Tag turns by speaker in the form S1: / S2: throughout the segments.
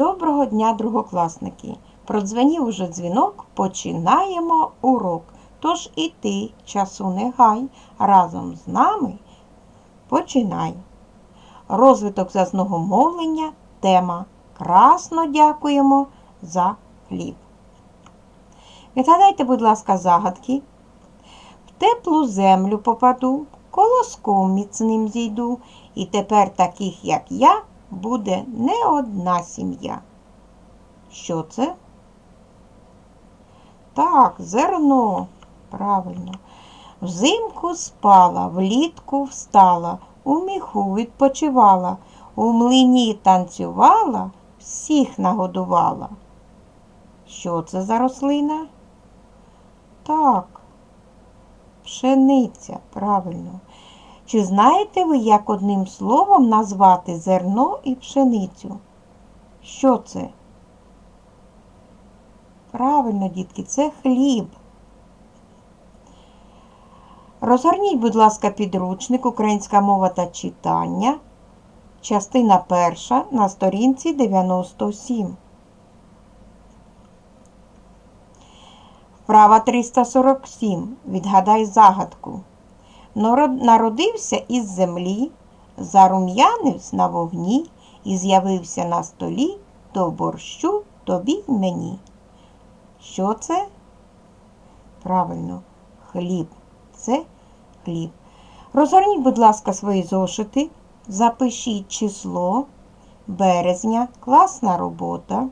S1: Доброго дня, другокласники! Продзвенів уже дзвінок, починаємо урок. Тож і ти, часу не гай, разом з нами починай. Розвиток зазного мовлення, тема. Красно дякуємо за хліб. Відгадайте, будь ласка, загадки. В теплу землю попаду, колоском міцним зійду, і тепер таких, як я, буде не одна сім'я. Що це? Так, зерно. Правильно. Взимку спала, влітку встала, у міху відпочивала, у млині танцювала, всіх нагодувала. Що це за рослина? Так, пшениця, правильно. Чи знаєте ви, як одним словом назвати зерно і пшеницю? Що це? Правильно, дітки, це хліб. Розгорніть, будь ласка, підручник Українська мова та читання. Частина перша на сторінці 97. Вправа 347. Відгадай загадку. Народ- Народився із землі, зарум'янився на вогні і з'явився на столі до борщу тобі й мені. Що це? Правильно, хліб. Це хліб. Розгорніть, будь ласка, свої зошити. Запишіть число березня, класна робота.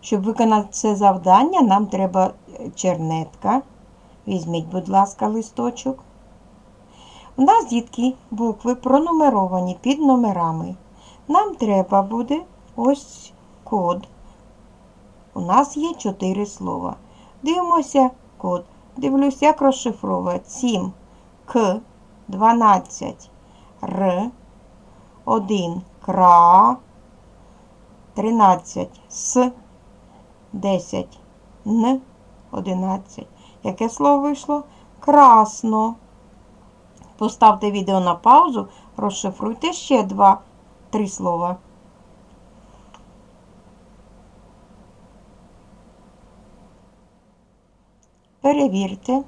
S1: Щоб виконати це завдання, нам треба е, чернетка. Візьміть, будь ласка, листочок. У нас, дітки, букви пронумеровані під номерами. Нам треба буде ось код. У нас є чотири слова. Дивимося код. Дивлюсь, як розшифровують. 7 К, 12 Р, 1 Кра, 13 С, 10 Н, 11. Яке слово вийшло? Красно. Поставте відео на паузу, розшифруйте ще два, три слова. Перевірте.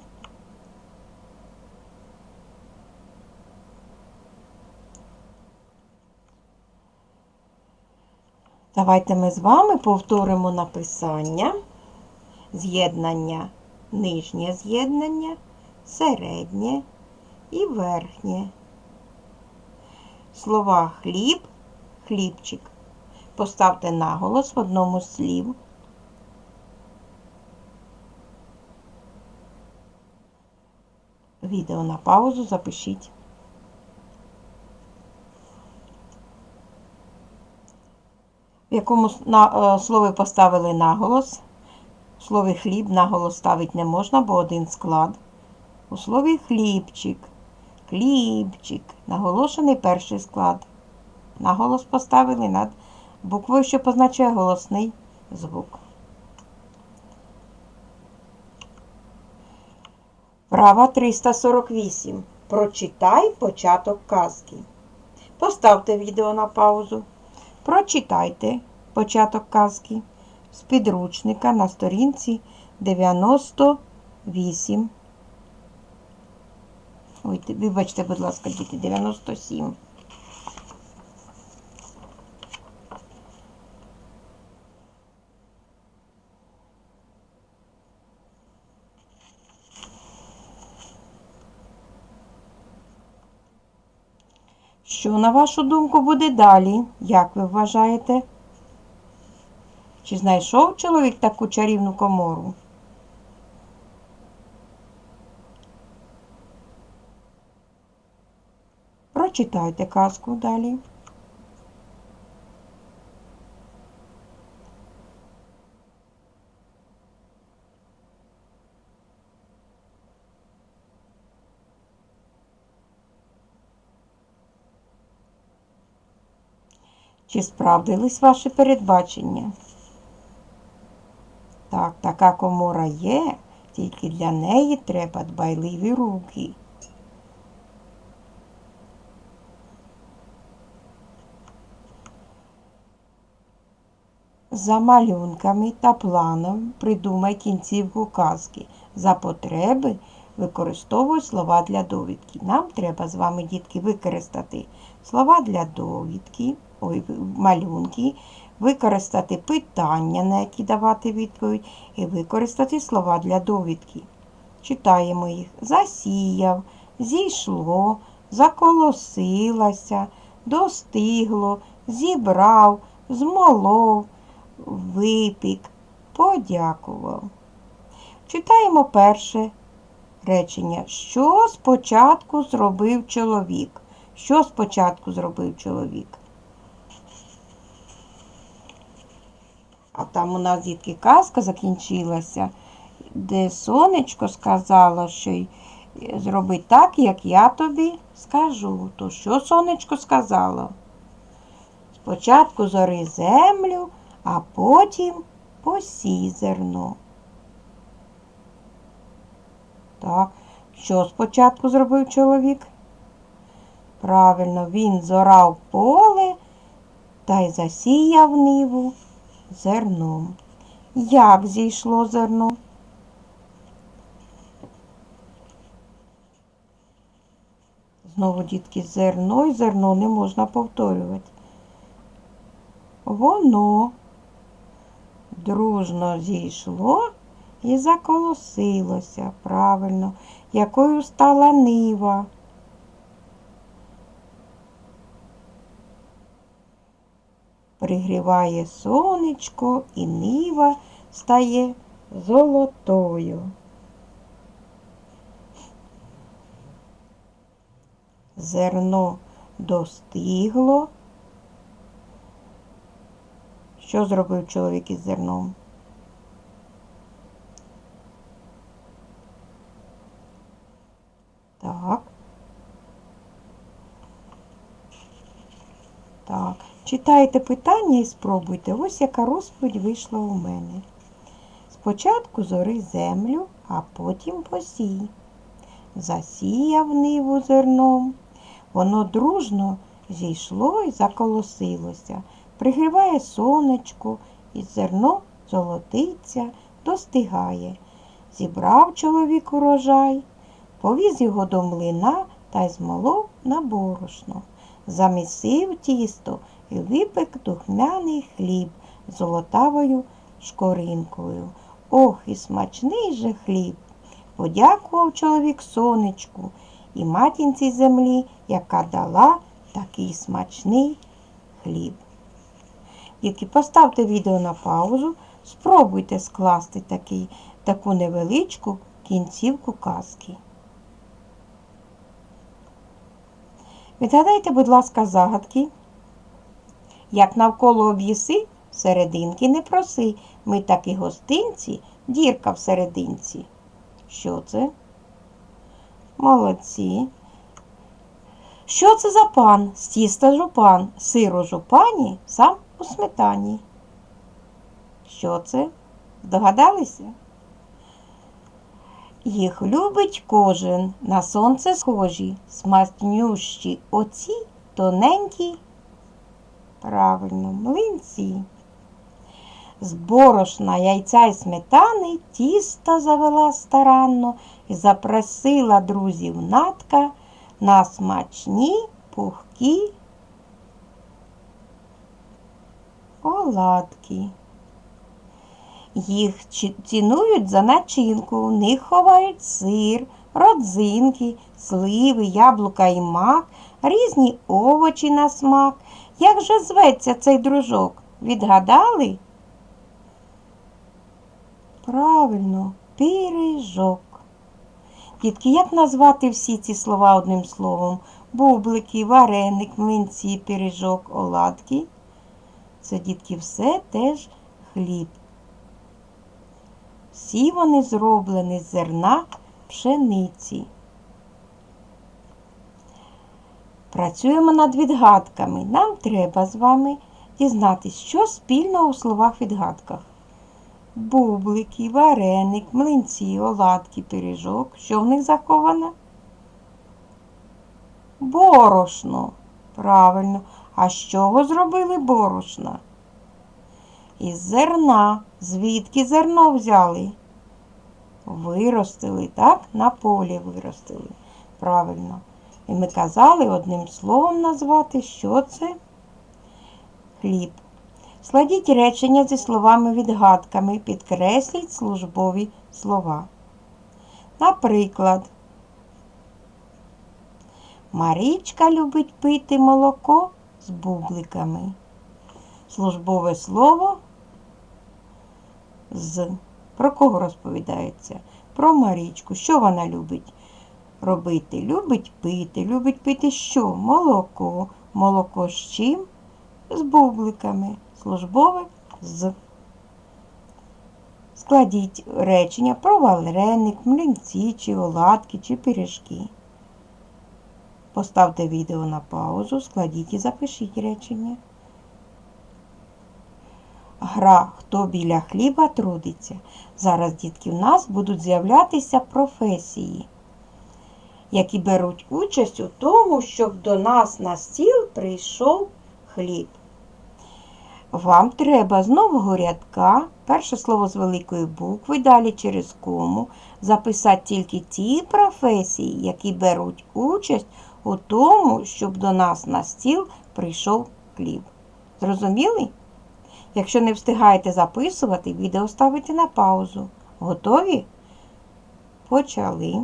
S1: Давайте ми з вами повторимо написання, з'єднання, нижнє з'єднання, середнє і верхнє. Слова хліб, хлібчик. Поставте наголос в одному з слів. Відео на паузу запишіть. В якому на, е, слові поставили наголос. В слові хліб наголос ставити не можна, бо один склад. У слові хлібчик, хлібчик, наголошений перший склад. Наголос поставили над буквою, що позначає голосний звук. Права 348. Прочитай початок казки. Поставте відео на паузу. Прочитайте початок казки з підручника на сторінці 98. Ой, вибачте, будь ласка, діти, 97. Що, на вашу думку, буде далі? Як ви вважаєте? Чи знайшов чоловік таку чарівну комору? Прочитайте казку далі. Чи справдились ваші передбачення? Так, така комора є, Тільки для неї треба дбайливі руки. За малюнками та планом придумай кінцівку казки. За потреби використовуй слова для довідки. Нам треба з вами, дітки, використати слова для довідки, ой, малюнки, використати питання, на які давати відповідь, і використати слова для довідки. Читаємо їх. Засіяв, зійшло, заколосилася, достигло, зібрав, змолов, випік, подякував. Читаємо перше речення. Що спочатку зробив чоловік? Що спочатку зробив чоловік? А там у нас дітки казка закінчилася, де сонечко сказало, що зроби так, як я тобі скажу. То що сонечко сказало? Спочатку зори землю, а потім посій зерно. Так, що спочатку зробив чоловік? Правильно, він зорав поле та й засіяв ниву зерном. Як зійшло зерно? Знову, дітки, зерно і зерно не можна повторювати. Воно дружно зійшло і заколосилося правильно, якою стала нива. Пригріває сонечко і нива стає золотою. Зерно достигло. Що зробив чоловік із зерном? Так. Так. Читайте питання і спробуйте. Ось яка розповідь вийшла у мене. Спочатку зори землю, а потім посій. Засіяв ниву зерном. Воно дружно зійшло і заколосилося. Пригріває сонечко, і зерно золотиться, достигає. Зібрав чоловік урожай, повіз його до млина та й змолов на борошно. Замісив тісто і випек духмяний хліб золотавою шкоринкою. Ох, і смачний же хліб. Подякував чоловік сонечку і матінці землі, яка дала такий смачний хліб. Дітки, поставте відео на паузу, спробуйте скласти такий, таку невеличку кінцівку казки. Відгадайте, будь ласка, загадки. Як навколо об'їси, серединки не проси. Ми такі гостинці, дірка в серединці. Що це? Молодці. Що це за пан? З тіста жупан, сиру жупані, сам у сметані. Що це? Здогадалися? Їх любить кожен, на сонце схожі, смачнющі оці тоненькі, правильно, млинці. З борошна яйця й сметани тісто завела старанно і запросила друзів натка на смачні пухкі оладки. Їх цінують за начинку, в них ховають сир, родзинки, сливи, яблука і мак, різні овочі на смак. Як же зветься цей дружок? Відгадали? Правильно, пиріжок. Дітки, як назвати всі ці слова одним словом? Бублики, вареник, млинці, пиріжок, оладки. Це, дітки, все теж хліб. Всі вони зроблені з зерна пшениці. Працюємо над відгадками. Нам треба з вами дізнатись, що спільного у словах відгадках. бублики, вареник, млинці, оладки, пиріжок. Що в них заховано? Борошно. Правильно. А з чого зробили борошна? Із зерна. Звідки зерно взяли? Виростили, так? На полі виростили. Правильно. І ми казали одним словом назвати, що це? Хліб. Складіть речення зі словами-відгадками, підкресліть службові слова. Наприклад, Марічка любить пити молоко з бубликами. Службове слово з. Про кого розповідається? Про Марічку. Що вона любить робити? Любить пити. Любить пити що? Молоко. Молоко з чим? З бубликами. Службове з. Складіть речення про вареник, млинці, чи оладки, чи пиріжки. Поставте відео на паузу, складіть і запишіть речення. Гра Хто біля хліба трудиться. Зараз, дітки, в нас будуть з'являтися професії, які беруть участь у тому, щоб до нас на стіл прийшов хліб. Вам треба з нового рядка, перше слово з великої букви, далі через кому, записати тільки ті професії, які беруть участь у тому, щоб до нас на стіл прийшов хліб. Зрозуміли? Якщо не встигаєте записувати, відео ставите на паузу. Готові? Почали.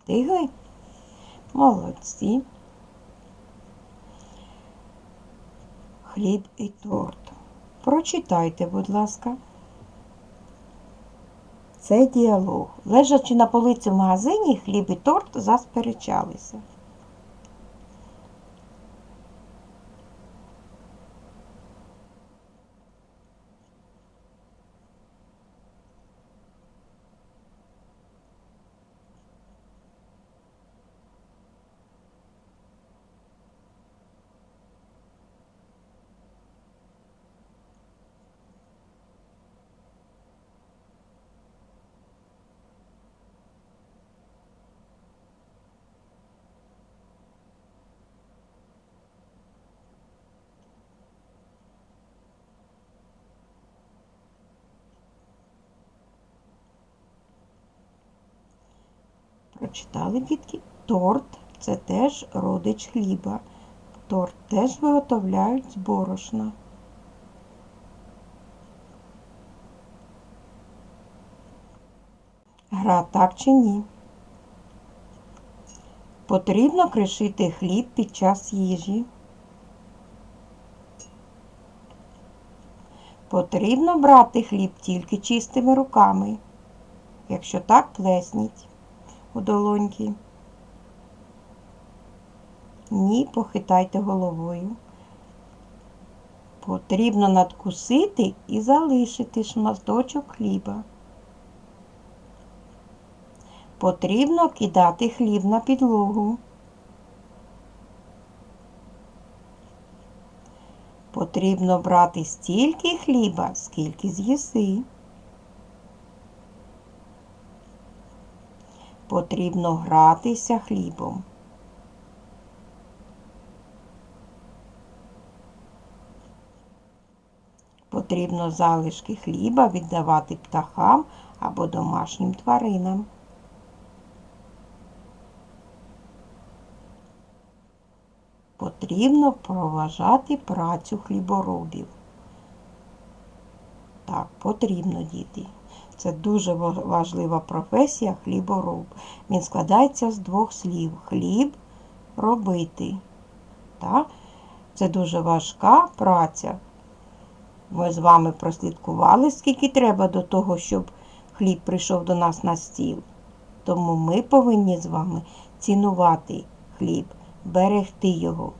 S1: Встигли? Молодці. Хліб і торт. Прочитайте, будь ласка. Це діалог. Лежачи на полиці в магазині, хліб і торт засперечалися. Прочитали дітки? Торт це теж родич хліба. Торт теж виготовляють з борошна. Гра так чи ні? Потрібно кришити хліб під час їжі. Потрібно брати хліб тільки чистими руками. Якщо так, плесніть у долоньки. Ні, похитайте головою. Потрібно надкусити і залишити шматочок хліба. Потрібно кидати хліб на підлогу. Потрібно брати стільки хліба, скільки з'їси. Потрібно гратися хлібом. Потрібно залишки хліба віддавати птахам або домашнім тваринам. Потрібно проважати працю хліборобів. Так, потрібно, діти. Це дуже важлива професія хлібороб. Він складається з двох слів: хліб робити. Так? Це дуже важка праця. Ми з вами прослідкували, скільки треба до того, щоб хліб прийшов до нас на стіл. Тому ми повинні з вами цінувати хліб, берегти його,